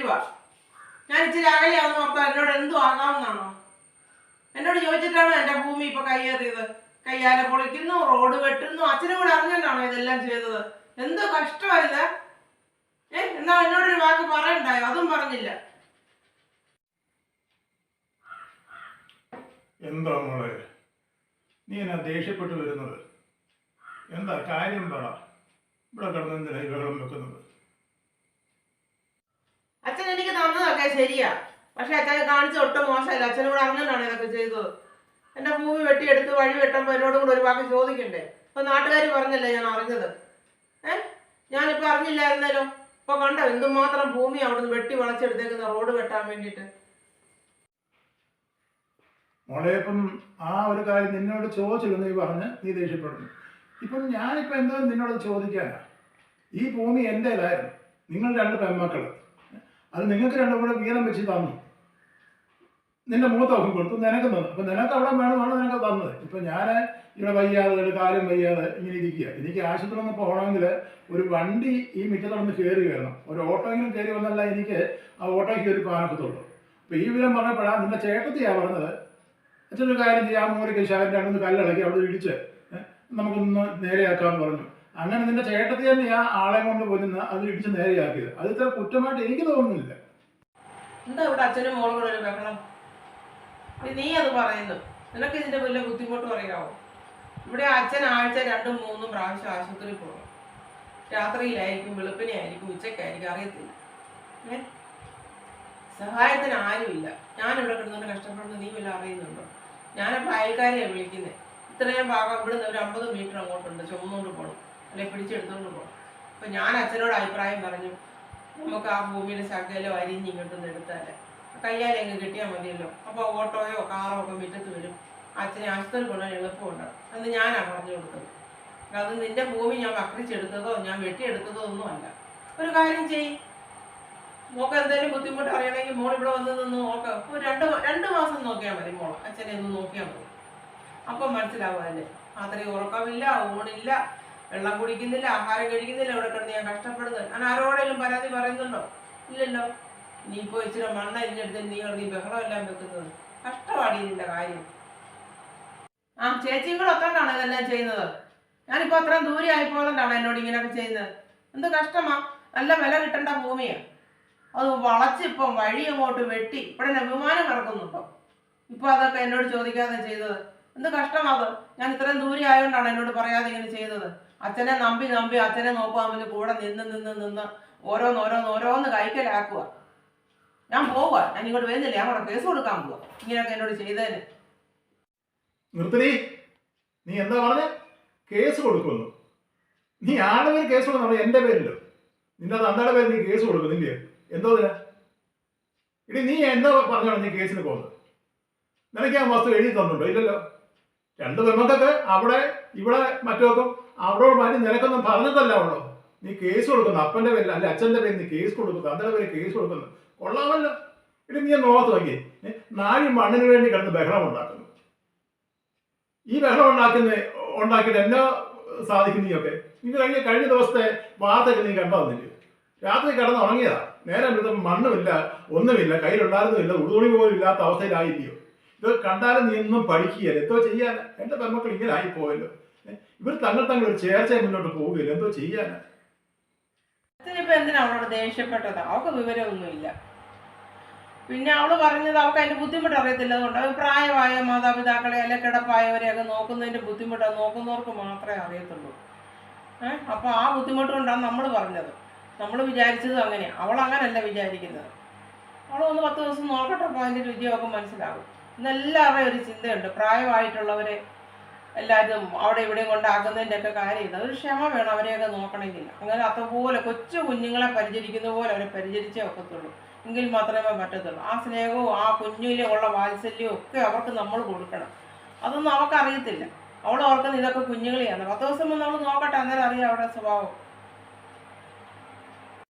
വരുവാ ഞാൻ ഇച്ചിരി അകലെയാണെന്ന് ഓർത്താൽ എന്നോട് എന്തു ആകാമെന്നാണോ എന്നോട് ചോദിച്ചിട്ടാണോ എന്റെ ഭൂമി ഇപ്പൊ കയ്യേറിയത്? കയ്യാലെ പൊളിക്കുന്നു റോഡ് വെട്ടുന്നു അച്ഛനും കൂടെ അറിഞ്ഞിട്ടാണോ ഇതെല്ലാം ചെയ്തത്? എന്തോ കഷ്ടമായില്ല. ഏ എന്നാ എന്നോടൊരു വാക്ക് പറയണ്ടായോ? അതും പറഞ്ഞില്ല. എന്താ മോളെ? നീ എന്നാ ദേഷ്യപ്പെട്ടു വരുന്നത്? എന്താ കാര്യം പറ. ഇവിടെ കിടന്നെന്തിനാ വെള്ളം വെക്കുന്നത് അച്ഛൻ എനിക്ക് തന്നതൊക്കെ ശരിയാ. പക്ഷെ അച്ഛനെ കാണിച്ച ഒട്ടും മോശമല്ല. അച്ഛനും കൂടെ അറിഞ്ഞിട്ടാണ് ഇതൊക്കെ ചെയ്തത്. എന്റെ ഭൂമി വെട്ടിയെടുത്ത് വഴി വെട്ടുമ്പോ എന്നോടും കൂടെ ഒരു വാക്ക് ചോദിക്കണ്ടേ? ഇപ്പൊ നാട്ടുകാർ പറഞ്ഞല്ലേ ഞാൻ അറിഞ്ഞത്? ഏ? ഞാനിപ്പോ അറിഞ്ഞില്ലായിരുന്നല്ലോ. ഇപ്പൊ കണ്ടോ എന്തുമാത്രം ഭൂമി അവിടുന്ന് വെട്ടി വളച്ചെടുത്തേക്കുന്ന റോഡ് വെട്ടാൻ വേണ്ടിട്ട് മോളെ ആ ഒരു കാര്യം നിന്നോട് ചോദിച്ചില്ല നീ പറഞ്ഞ് നീ ദേഷ്യപ്പെടുന്നു. ഇപ്പം ഞാനിപ്പോൾ എന്തോ നിന്നോട് ചോദിക്കാനാ? ഈ ഭൂമി എന്റേതായിരുന്നു നിങ്ങൾ രണ്ട് പെൺമക്കൾ അത് നിങ്ങൾക്ക് രണ്ടും കൂടെ വീരം വെച്ച് തന്നു. നിന്റെ മുഖത്ത് മൂത്തൊക്കെ കൊടുത്തു. നിനക്ക് തന്നു. അപ്പം നിനക്ക് അവിടെ വേണമെന്നാണ് നിനക്ക് തന്നത്? ഇപ്പം ഞാൻ ഇവിടെ വയ്യാതെ കാലം വയ്യാതെ ഇങ്ങനെ ഇരിക്കുക. എനിക്ക് ആശുപത്രി ഒന്ന് പോകണമെങ്കിൽ ഒരു വണ്ടി ഈ മിറ്റത്തോടൊന്ന് കയറി വരണം. ഒരു ഓട്ടോയെങ്കിലും കയറി വന്നല്ല എനിക്ക് ആ ഓട്ടോയ്ക്ക് കയറി പോകാനൊക്കത്തുള്ളൂ അപ്പോൾ ഈ വിവരം പറഞ്ഞപ്പോഴാണ് നിന്റെ ചേട്ടത്തിയാണ് പറഞ്ഞത്. അച്ഛനൊരു കാര്യം ചെയ്യാം. മൂലയ്ക്ക് ശാലിന്റെ അടുത്ത് കല്ലിളക്കി അവിടെ ഇടിച്ച് നമുക്കൊന്ന് നേരെയാക്കാമെന്ന് പറഞ്ഞു. അങ്ങനെ നിന്റെ ചേട്ടത്തി തന്നെ ആ ആളെ കൊണ്ട് പോയി നിന്ന് അത് ഇടിച്ച് നേരെയാക്കിയത്. അത് ഇത്ര കുറ്റമായിട്ട് എനിക്ക് തോന്നുന്നില്ല. എന്താ ഇവിടെ അച്ഛനും മോളും കൂടെ ഒരു ബഹളം? നീ അത് പറയുന്നു. നിനക്ക് ഇതിന്റെ വലിയ ബുദ്ധിമുട്ട് പറയാവോ? ഇവിടെ അച്ഛൻ ആഴ്ച രണ്ടും മൂന്നും പ്രാവശ്യം ആശുപത്രിയിൽ പോകും രാത്രിയിലായിരിക്കും വെളുപ്പിനെ ആയിരിക്കും ഉച്ചക്കായിരിക്കും അറിയത്തില്ല സഹായത്തിന് ആരുമില്ല. ഞാൻ ഇവിടെ കിടന്നുകൊണ്ട് കഷ്ടപ്പെടുന്നത് നീ വല്ല അറിയുന്നുണ്ടോ? ഞാനപ്പോൾ അയൽക്കാരെയാണ് വിളിക്കുന്നത് ഇത്രയും ഭാഗം ഇവിടുന്ന് ഒരു അമ്പത് മീറ്റർ അങ്ങോട്ടുണ്ട്. ചുമന്നുകൊണ്ട് പോകണം അല്ലെങ്കിൽ പിടിച്ചെടുത്തോണ്ട് പോകും അപ്പം ഞാൻ അച്ഛനോട് അഭിപ്രായം പറഞ്ഞു നമുക്ക് ആ ഭൂമിയുടെ ശകലം അരിഞ്ഞ് ഇങ്ങോട്ടൊന്ന് എടുത്താലേ. കയ്യാലെ അങ്ങ് കിട്ടിയാൽ മതിയല്ലോ. അപ്പോൾ ഓട്ടോയോ കാറോ ഒക്കെ മുറ്റത്ത് വരും. അച്ഛനെ ആശുപത്രി കൊണ്ടുപോകാൻ എളുപ്പമുണ്ട് എന്ന് ഞാനാണ് പറഞ്ഞു കൊടുത്തത്. അത് നിന്റെ ഭൂമി ഞാൻ വക്രിച്ചെടുത്തതോ ഞാൻ വെട്ടിയെടുത്തതോ ഒന്നും അല്ല. ഒരു കാര്യം ചെയ്. മോക്ക് എന്തെങ്കിലും ബുദ്ധിമുട്ട് അറിയണമെങ്കിൽ മോൾ ഇവിടെ വന്ന് നിന്ന് നോക്ക. ഒരു രണ്ട് രണ്ട് മാസം നോക്കിയാൽ മതി മോൾ അച്ഛനെ ഒന്ന് നോക്കിയാൽ മതി. അപ്പം മനസ്സിലാവും അതിന്. അത്രയും ഉറക്കമില്ല ഊണില്ല. വെള്ളം കുടിക്കുന്നില്ല ആഹാരം കഴിക്കുന്നില്ല ഇവിടെ കിടന്ന് ഞാൻ കഷ്ടപ്പെടുന്നത് ഞാൻ ആരോടെങ്കിലും പരാതി പറയുന്നുണ്ടോ? ഇല്ലല്ലോ. നീ ഇപ്പോൾ ഇച്ചിരി മണ്ണ ഇല്ലെടുത്ത് നീ കിടന്ന് ബഹളമെല്ലാം വെക്കുന്നത്. കഷ്ടമാണ് കാര്യം. ആ ചേച്ചിയും കൂടെ ഒത്തോണ്ടാണ് ഇതെല്ലാം ചെയ്യുന്നത്? ഞാനിപ്പോൾ അത്രയും ദൂരെ ആയിപ്പോയതുകൊണ്ടാണ് എന്നോട് ഇങ്ങനെയൊക്കെ ചെയ്യുന്നത്? എന്ത് കഷ്ടമാ. നല്ല വില കിട്ടേണ്ട ഭൂമിയാണ് അത് വളച്ചിപ്പം വഴി അങ്ങോട്ട് വെട്ടി. ഇവിടെ വിമാനം കിടക്കുന്നുണ്ടോ? ഇപ്പൊ അതൊക്കെ എന്നോട് ചോദിക്കാതെ ചെയ്തത്. എന്ത് കഷ്ടമാത്? ഞാൻ ഇത്രയും ദൂരെ ആയതുകൊണ്ടാണ് എന്നോട് പറയാതെ ഇങ്ങനെ ചെയ്തത്. അച്ഛനെ നമ്പി നമ്പി അച്ഛനെ നോക്കുവാൻ കൂടെ നിന്ന് നിന്ന് നിന്ന് ഓരോന്ന് ഓരോന്ന് ഓരോന്ന് കൈക്കലാക്കുക. ഞാൻ പോവുക ഞാൻ ഇങ്ങോട്ട് വരുന്നില്ല. ഞാൻ കൂടെ കേസ് കൊടുക്കാൻ പോവാ. ഇങ്ങനെയൊക്കെ എന്നോട് ചെയ്തതിന് നിർത്തടി. നീ എന്താ പറഞ്ഞ? കേസ് കൊടുക്കുന്നു. നീ ആരുടെ പേര് കേസ് കൊടുക്കുന്നു? എന്റെ പേരിലോ? നിന്റെ തന്താടെ പേര് നീ കേസ് കൊടുക്കുന്നില്ലേ എന്തോ ഇടി നീ എന്താ പറഞ്ഞോ നീ കേസിന് പോകുന്നത്? നിനക്ക് ആ വസ്തു എഴുതി തന്നുണ്ടോ ഇല്ലല്ലോ. രണ്ട് പെൺമക്കൊക്കെ അവിടെ ഇവിടെ മറ്റൊക്കെ അവരോട് മാറ്റി നിനക്കൊന്നും പറഞ്ഞതല്ല അവളോ നീ കേസ് കൊടുക്കുന്നു. അപ്പന്റെ പേരിൽ അല്ലെ അച്ഛന്റെ പേരിൽ നീ കേസ് കൊടുക്കുന്നു. തന്തയുടെ പേര് കേസ് കൊടുക്കുന്നു. കൊള്ളാമല്ലോ. ഇനി നീ നോക്കത്ത് നോക്കി നാഴി മണ്ണിന് വേണ്ടി കിടന്ന് ബഹളം ഉണ്ടാക്കുന്നു. ഈ ബഹളം ഉണ്ടാക്കുന്ന ഉണ്ടാക്കിയിട്ട് എന്നോ സാധിക്കും നീയൊക്കെ? നീ കഴിഞ്ഞ കഴിഞ്ഞ ദിവസത്തെ വാർത്തയൊക്കെ നീ കണ്ടോ നിന്നില്ല രാത്രി കിടന്ന് ഉറങ്ങിയതാ നേരം മണ്ണുമില്ല ഒന്നുമില്ല കയ്യിലുണ്ടായിരുന്നില്ല ഉടുതുണി പോലും ഇല്ലാത്ത അവസ്ഥയിലായില്ലയോ ഇത് കണ്ടാലും നീ ഒന്നും പഠിക്കുകയല്ല. എന്തോ ചെയ്യാൻ എന്റെ പെൺമക്കൾ ഇങ്ങനെ ആയിപ്പോയല്ലോ ഇവർ തങ്ങൾ തങ്ങൾ ഒരു മുന്നോട്ട് പോവുകയില്ല? എന്തോ ചെയ്യാന? ദേഷ്യപ്പെട്ടത്? അവൾക്ക് വിവരമൊന്നുമില്ല. പിന്നെ അവൾ പറഞ്ഞത് അവൾക്ക് അതിന്റെ ബുദ്ധിമുട്ട് അറിയത്തില്ല. അതുകൊണ്ട് അത് പ്രായമായ മാതാപിതാക്കളെ അല്ലെ കിടപ്പായവരെയൊക്കെ നോക്കുന്നതിന്റെ ബുദ്ധിമുട്ട്. നോക്കുന്നവർക്ക് മാത്രമേ അറിയത്തുള്ളൂ. ഏഹ് അപ്പൊ ആ ബുദ്ധിമുട്ട് കൊണ്ടാണ് നമ്മൾ പറഞ്ഞത്. നമ്മൾ വിചാരിച്ചത് അങ്ങനെയാണ് അവൾ അങ്ങനല്ല വിചാരിക്കുന്നത്. അവൾ ഒന്ന് പത്ത് ദിവസം നോക്കട്ടെ അപ്പോൾ അതിന്റെ രുചിയൊക്കെ മനസ്സിലാകും. ഇന്നെല്ലാവരുടെയും ഒരു ചിന്തയുണ്ട്. പ്രായമായിട്ടുള്ളവരെ എല്ലാവരും അവിടെ ഇവിടെയും കൊണ്ടാക്കുന്നതിന്റെ ഒക്കെ കാര്യം ഇത് ഒരു ക്ഷമ വേണം അവരെയൊക്കെ നോക്കണമെങ്കിൽ. അങ്ങനെ അതുപോലെ കൊച്ചു കുഞ്ഞുങ്ങളെ പരിചരിക്കുന്ന പോലെ അവരെ പരിചരിച്ചേ ഒക്കത്തുള്ളൂ. എങ്കിൽ മാത്രമേ പറ്റത്തുള്ളൂ. ആ സ്നേഹവും ആ കുഞ്ഞിലെ ഉള്ള വാത്സല്യവും ഒക്കെ അവർക്ക് നമ്മൾ കൊടുക്കണം. അതൊന്നും അവർക്കറിയത്തില്ല അവൾ ഓർക്കുന്ന ഇതൊക്കെ കുഞ്ഞുങ്ങളെയാണ്. പത്ത് ദിവസം നമ്മൾ നോക്കട്ടെ അന്നേരം അറിയാം അവരുടെ സ്വഭാവം.